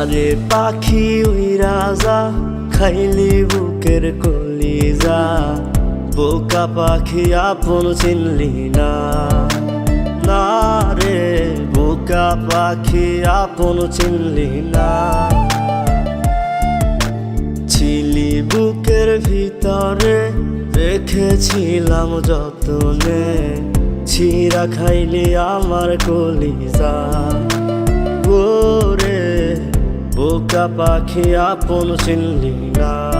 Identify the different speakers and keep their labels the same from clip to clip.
Speaker 1: আরে পাখি ওই রাজা, খাইলি বুকের কলিজা। বোকা পাখি আপন চিনলি না। না রে, বোকা পাখি আপন চিনলি না। ছিলি বুকের ভিতরে, রেখেছিলাম যতনে। ছিঁড়া খাইলি আমার কলিজা। গোরে বোকা পাখি আপন চিনলি না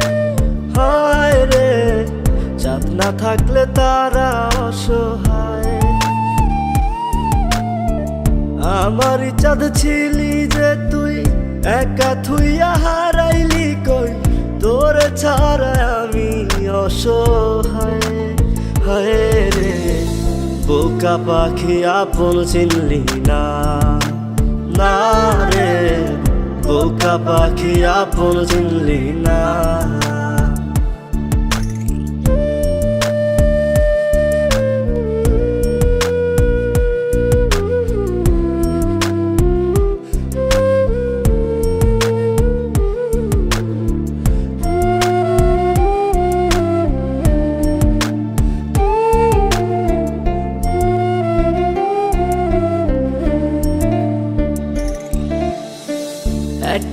Speaker 1: থাকলে তারা অসহায়। আমারই চাঁদ ছিলি যে তুই, একা থুইয়া হারাইলি কই? তোর ছাড়া আমি অসহায়। হায় রে, বোকা পাখি আপন চিনলি না। না রে, বোকা পাখি আপন চিনলি না।